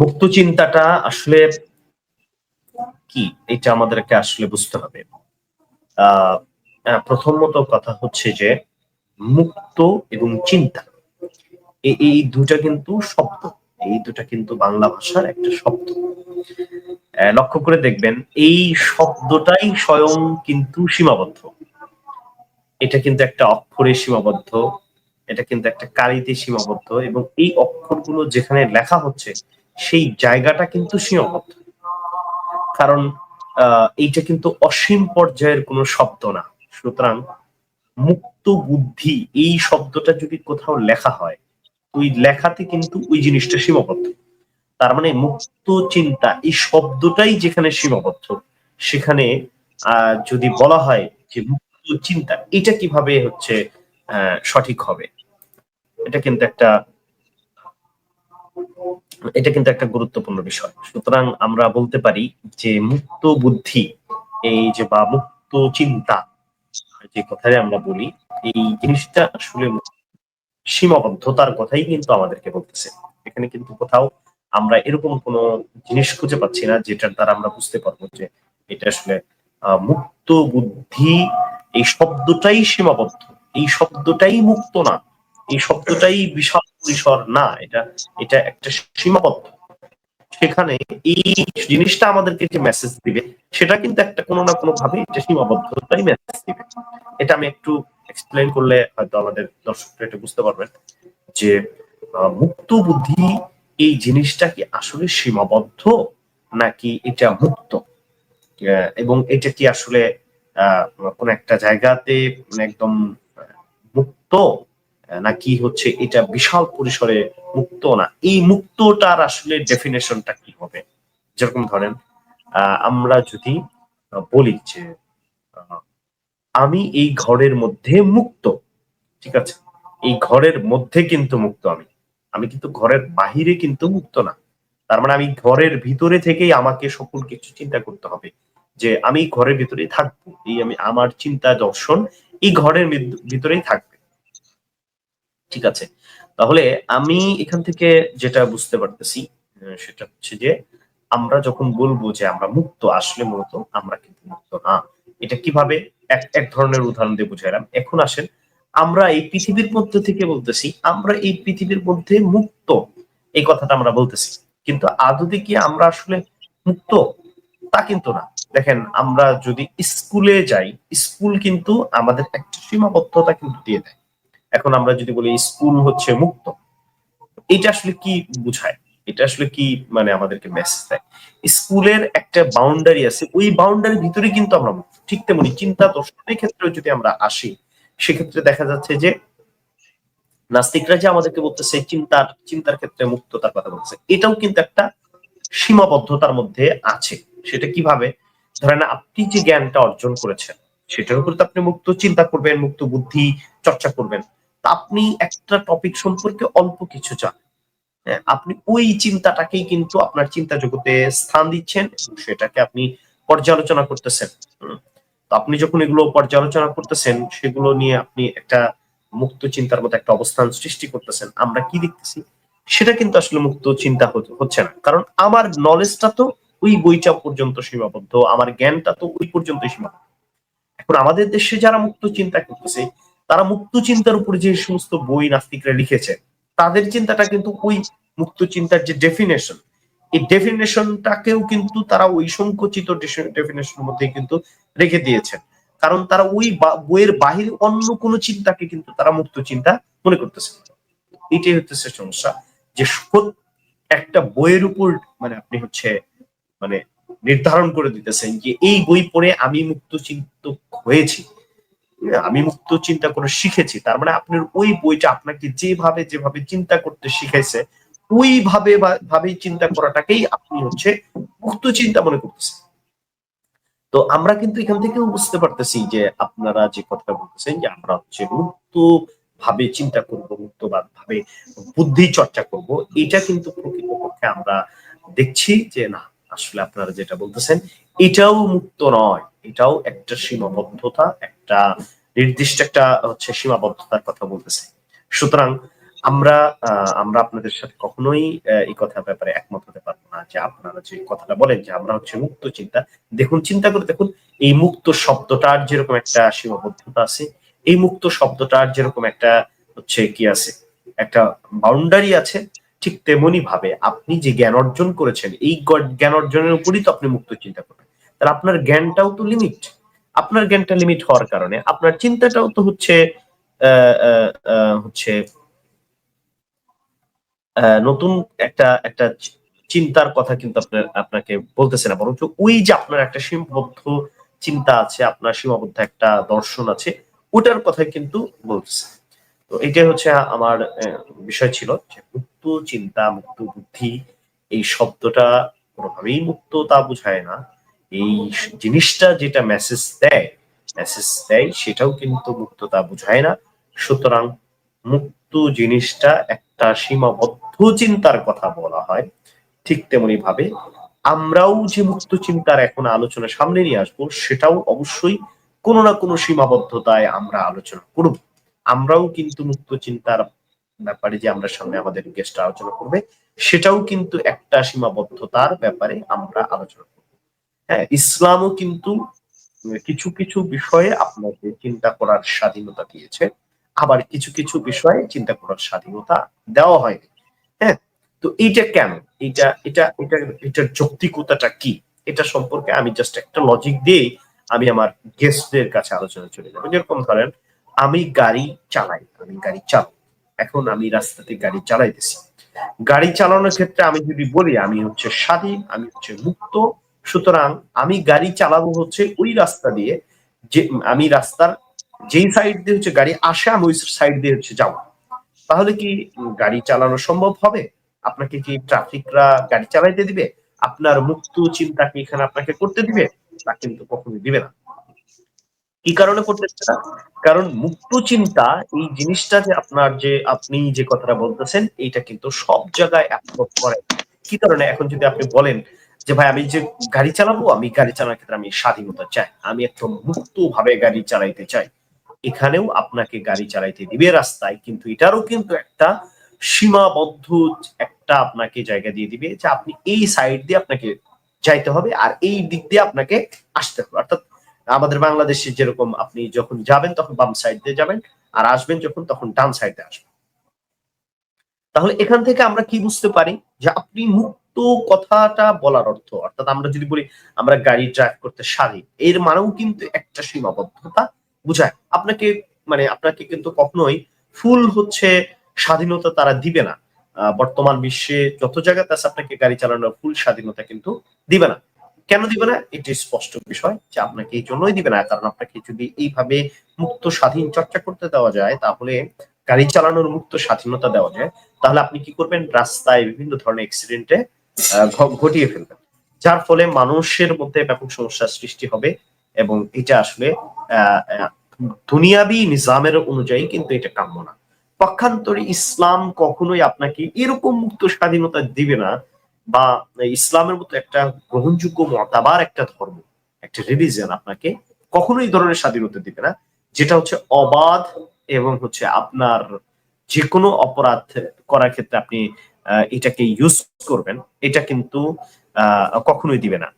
মুক্ত চিন্তাটা আসলে কি? এটা আমাদেরকে আসলে বুঝতে হবে। প্রথমত কথা হচ্ছে যে মুক্ত এবং চিন্তা। এই দুটা কিন্তু শব্দ। এই দুটা কিন্তু বাংলা ভাষার একটা শব্দ। লক্ষ্য করে দেখবেন, এই শব্দটাই স্বয়ং কিন্তু সীমাবদ্ধ। এটা কিন্তু একটা অক্ষরে সীমাবদ্ধ, এটা কিন্তু একটা কালিতে সীমাবদ্ধ এবং এই অক্ষরগুলো যেখানে লেখা হচ্ছে সেই জায়গাটা কিন্তু সীমাবদ্ধ কারণ এইটা কিন্তু অসীম পর্যায়ের কোনো শব্দ না। সুতরাং মুক্ত বুদ্ধি, এই শব্দটা যদি কোথাও লেখা হয়, ওই লেখাতে কিন্তু ওই জিনিসটা সীমাবদ্ধ। তার মানে মুক্ত চিন্তা, এই শব্দটাই যেখানে সীমাবদ্ধ, সেখানে যদি বলা হয় যে মুক্ত চিন্তা, এটা কীভাবে হচ্ছে সঠিক হবে? এটা কিন্তু একটা এটা কিন্তু একটা গুরুত্বপূর্ণ বিষয়। সুতরাং আমরা বলতে পারি যে মুক্ত বুদ্ধি, এই যে বা মুক্ত চিন্তা, যে কথায় আমরা বলি, এই জিনিসটা আসলে সীমাবদ্ধতার কথাই কিন্তু আমাদেরকে বলতেছে। এখানে কিন্তু কোথাও আমরা এরকম কোন জিনিস খুঁজে পাচ্ছি না, যেটার দ্বারা আমরা বুঝতে পারব যে এটা আসলে মুক্ত বুদ্ধি, এই শব্দটাই সীমাবদ্ধ, এই শব্দটাই মুক্ত না, এই শব্দটাই বিশাল পরিসর না, এটা এটা একটা সীমাবদ্ধ। সেখানে এই জিনিসটা আমাদেরকে যে মেসেজ দিবে, সেটা কিন্তু একটা কোনো না কোনো ভাবে এটা সীমাবদ্ধতাই মেসেজ দিবে। এটা আমি একটু এক্সপ্লেন করলে হয়তো আমাদের দর্শকরা এটা বুঝতে পারবেন যে মুক্ত বুদ্ধি এই জিনিসটা কি আসলে সীমাবদ্ধ নাকি এটা মুক্ত? এবং এটা কি আসলে কোন একটা জায়গাতে একদম মুক্ত নাকি হচ্ছে এটা বিশাল পরিসরে মুক্ত না? এই মুক্তটার আসলে ডেফিনেশনটা কি হবে? যেরকম ধরেন আমরা যদি বলি যে আমি এই ঘরের মধ্যে মুক্ত, ঠিক আছে? এই ঘরের মধ্যে কিন্তু মুক্ত আমি। আমি কিন্তু ঘরের বাহিরে কিন্তু মুক্ত না। তার মানে আমি ঘরের ভিতরে থেকেই আমাকে সকল কিছু চিন্তা করতে হবে যে আমি ঘরের ভিতরেই থাকব। এই আমি, আমার চিন্তা দর্শন এই ঘরের ভিতরেই থাকবে। ঠিক আছে? তাহলে আমি এখান থেকে যেটা বুঝতে পারতেছি সেটা হচ্ছে যে আমরা যখন বলব যে আমরা মুক্ত আসলে মূলত আমরা কিন্তু মুক্ত না। এটা কীভাবে? এক এক ধরনের উদাহরণ দিয়ে বুঝাইলাম। এখন আসেন, আমরা এই পৃথিবীর মধ্যে থেকে বলতেছি, আমরা এই পৃথিবীর মধ্যে মুক্ত। এই কথাটা আমরা বলতেছি। কিন্তু আদতে কি আমরা আসলে মুক্ত? তা কিন্তু না। দেখেন, আমরা যদি স্কুলে যাই, স্কুল কিন্তু আমাদের একটা সীমাবদ্ধতা কিন্তু দিয়ে দেয়। এখন আমরা যদি বলি স্কুল হচ্ছে মুক্ত, এটা আসলে কি বুঝায়? এটা আসলে কি মানে আমাদেরকে মেসেজ দেয়? স্কুলের একটা বাউন্ডারি আছে, ওই বাউন্ডারির ভিতরে কিন্তু আমরা। ঠিক তেমনি চিন্তা দর্শনের ক্ষেত্রে যদি আমরা আসি, সেক্ষেত্রে দেখা যাচ্ছে যে নাস্তিকরা যে আমাদেরকে বলতেছে চিন্তার চিন্তার ক্ষেত্রে মুক্ততার কথা বলছে এটাও কিন্তু একটা সীমাবদ্ধতার মধ্যে আছে। সেটা কীভাবে? ধরেন আপনি যে জ্ঞানটা অর্জন করেছেন, সেটার উপর তো আপনি মুক্ত চিন্তা করবেন, মুক্ত বুদ্ধি চর্চা করবেন। আপনি একটা টপিক সম্পর্কে অল্প কিছু জানেন। হ্যাঁ, আপনি ওই চিন্তাটাকেই কিন্তু আপনার চিন্তা জগতে স্থান দিচ্ছেন সেটাকে আপনি পর্যালোচনা করতেছেন। তো আপনি যখন এগুলো পর্যালোচনা করতেছেন সেগুলো নিয়ে আপনি একটা মুক্ত চিন্তার মতো একটা অবস্থান সৃষ্টি করতেছেন। আমরা কি দেখতেছি? সেটা কিন্তু আসলে মুক্ত চিন্তা হচ্ছে না। কারণ আমার নলেজটা তো ওই বইটা পর্যন্ত সীমাবদ্ধ আমার জ্ঞানটা তো ওই পর্যন্ত সীমাবদ্ধ। এখন আমাদের দেশে যারা মুক্ত চিন্তা করতেছে তারা মুক্ত চিন্তার উপরে যে সমস্ত বই নাস্তিকরা লিখেছে, তাদের চিন্তাটা কিন্তু ওই মুক্ত চিন্তার যে ডেফিনেশন এই ডেফিনেশনটাকেও কিন্তু তারা ওই সংকুচিত ডেফিনেশনের মধ্যে কিন্তু রেখে দিয়েছেন কারণ তারা ওই বইয়ের বাহিরে অন্য কোনো চিন্তাকে কিন্তু তারা মুক্ত চিন্তা মনে করতেছে এটাই হচ্ছে সমস্যা, যে একটা বইয়ের উপর মানে আপনি হচ্ছে মানে নির্ধারণ করে দিতেছেন যে এই বই পড়ে আমি মুক্ত চিন্ত হয়েছি। আমি মুক্ত চিন্তা করে শিখেছি, তার মানে আপনার ওই বইটা আপনাকে যেভাবে যেভাবে চিন্তা করতে শিখাইছে, ওইভাবে ভাবেই চিন্তা করাটাকেই আপনি হচ্ছে মুক্ত চিন্তা মনে করতেছেন। তো আমরা কিন্তু এখান থেকেও বুঝতে পারতেছি যে আপনারা যে কথা বলতেছেন যে আমরা হচ্ছে মুক্ত ভাবে চিন্তা করব, মুক্তবাদ ভাবে বুদ্ধি চর্চা করব, এটা কিন্তু প্রকৃতপক্ষে আমরা দেখছি যে না, আসলে আপনারা যেটা বলতেছেন এটাও মুক্ত নয়, এটাও একটা সীমাবদ্ধতা একটা নির্দিষ্ট একটা, হচ্ছে, সীমাবদ্ধতার কথা বলতেছে। সুতরাং আমরা আমরা আপনাদের সাথে কখনোই এই কথার ব্যাপারে একমত হতে পারব না যে আপনারা যে কথাটা বলেন যে আমরা হচ্ছে মুক্ত চিন্তা। দেখুন, চিন্তা করে দেখুন, এই মুক্ত শব্দটার যেরকম একটা সীমাবদ্ধতা আছে, এই মুক্ত শব্দটার যেরকম একটা, হচ্ছে, কি আছে, একটা বাউন্ডারি আছে, ঠিক তেমনি ভাবে আপনি যে জ্ঞান অর্জন করেছেন, এই জ্ঞান অর্জনের উপরই তো আপনি মুক্ত চিন্তা করবেন। তাহলে আপনার জ্ঞানটাও তো লিমিট আপনার জ্ঞানটা লিমিট হওয়ার কারণে, আপনার চিন্তাটাও তো হচ্ছে হচ্ছে নতুন একটা একটা চিন্তার কথা কিন্তু আপনার, আপনাকে বলতেছে না। বরঞ্চ ওই যে আপনার একটা সীমাবদ্ধ চিন্তা আছে, আপনার সীমাবদ্ধ একটা দর্শন আছে, ওটার কথা কিন্তু বলতেছে। তো এটাই হচ্ছে আমার বিষয় ছিল যে মুক্ত চিন্তা, মুক্ত বুদ্ধি, এই শব্দটা কোনোভাবেই মুক্ত তা বোঝায় না। এই জিনিসটা যেটা মেসেজ দেয় মেসেজ দেয় সেটাও কিন্তু মুক্ততা বোঝায় না। সুতরাং মুক্ত জিনিসটা একটা সীমাবদ্ধ চিন্তার কথা বলা হয়। ঠিক তেমনি ভাবে আমরাও যে মুক্ত চিন্তার এখন আলোচনা সামনে নিয়ে আসব, সেটাও অবশ্যই কোনো না কোনো সীমাবদ্ধতায় আমরা আলোচনা করব। আমরাও কিন্তু মুক্ত চিন্তার ব্যাপারে যে আমরা সামনে আমাদের গেস্ট আলোচনা করবে, সেটাও কিন্তু একটা সীমাবদ্ধতার ব্যাপারে আমরা আলোচনা করব। হ্যাঁ ইসলামও কিন্তু কিছু কিছু বিষয়ে আপনাকে চিন্তা করার স্বাধীনতা দিয়েছে। আবার কিছু কিছু বিষয়ে চিন্তা করার স্বাধীনতা দেওয়া হয়নি। হ্যাঁ তো এইটা কেন? এটা এটা এটা, এটার যৌক্তিকতাটা কি? এটা সম্পর্কে আমি জাস্ট একটা লজিক দিয়ে আমি আমার গেস্টদের কাছে আলোচনা চলে যাব। যেরকম ধরেন, আমি গাড়ি চালাই, আমি গাড়ি চালাই এখন আমি রাস্তাতে গাড়ি চালাইতেছি। গাড়ি চালানোর ক্ষেত্রে আমি যদি বলি, আমি হচ্ছে স্বাধীন, আমি হচ্ছে মুক্ত সুতরাং আমি গাড়ি চালাবো হচ্ছে ওই রাস্তা দিয়ে যে, আমি রাস্তার যেই সাইড দিয়ে হচ্ছে গাড়ি আসে, আমি ওই সাইড দিয়ে হচ্ছে যাব। তাহলে কি গাড়ি চালানো সম্ভব হবে? আপনাকে কি ট্রাফিকরা গাড়ি চালাইতে দিবে? আপনার মুক্ত চিন্তা কি এখানে আপনাকে করতে দিবে? তা কিন্তু কখনোই দিবে না। কি কারণে করতে না? কারণ মুক্ত চিন্তা, এই জিনিসটা যে আপনার যে, আপনি যে কথাটা বলতেছেন, এইটা কিন্তু সব জায়গায় অ্যাপ্লোড করে। কি কারণে? এখন যদি আপনি বলেন যে ভাই, আমি যে গাড়ি চালাবো, আমি গাড়ি চালানোর ক্ষেত্রে আমি স্বাধীনতা চাই। আমি একদম মুক্ত ভাবে গাড়ি চালাইতে চাই। এখানেও আপনাকে গাড়ি চালাইতে দিবে রাস্তায়, কিন্তু এটারও কিন্তু একটা সীমাবদ্ধ একটা আপনাকে জায়গা দিয়ে দিবে যে আপনি এই সাইড দিয়ে আপনাকে যাইতে হবে আর এই দিক দিয়ে আপনাকে আসতে হবে। অর্থাৎ আমাদের বাংলাদেশে যেরকম আপনি যখন যাবেন, তখন বাম সাইড দিয়ে যাবেন আর আসবেন যখন, তখন ডান সাইড আসবেন। তাহলে এখান থেকে আমরা কি বুঝতে পারি? যে আপনি মুক্ত কথাটা বলার অর্থ, অর্থাৎ আমরা যদি বলি আমরা গাড়ি ড্রাইভ করতে স্বাধীন এর মানেও কিন্তু একটা সীমাবদ্ধতা। বুঝায়, আপনাকে মানে আপনাকে কিন্তু কখনোই ফুল হচ্ছে, স্বাধীনতা তারা দিবে না। বর্তমান বিশ্বে যত জায়গাতে আছে আপনাকে গাড়ি চালানোর ফুল স্বাধীনতা কিন্তু দিবে না। কেন দিবে না? এটি স্পষ্ট বিষয় যে আপনাকে এই জন্যই দিবে না, কারণ আপনাকে যদি এইভাবে মুক্ত স্বাধীন চর্চা করতে দেওয়া যায়, তাহলে গাড়ি চালানোর মুক্ত স্বাধীনতা দেওয়া যায়, তাহলে আপনি কি করবেন? রাস্তায় বিভিন্ন ধরনের অ্যাক্সিডেন্টে ঘটিয়ে ফেলবেন যার ফলে মানুষের মধ্যে ব্যাপক সমস্যার সৃষ্টি হবে এবং এটা আসলে দুনিয়াবি নিজামের অনুযায়ী কিন্তু এটা কাম্য না। পক্ষান্তরে ইসলাম কখনোই আপনাকে এরকম মুক্ত স্বাধীনতা দিবে না বা ইসলামের মতো একটা গ্রহণযোগ্য মতাবার একটা ধর্ম, একটা রিলিজিয়ান আপনাকে কখনোই ধরনের স্বাধীনতা দিবে না, যেটা হচ্ছে অবাধ এবং হচ্ছে আপনার যে কোনো অপরাধ করার ক্ষেত্রে আপনি এটাকে ইউজ করবেন এটা কিন্তু কখনোই দিবে না।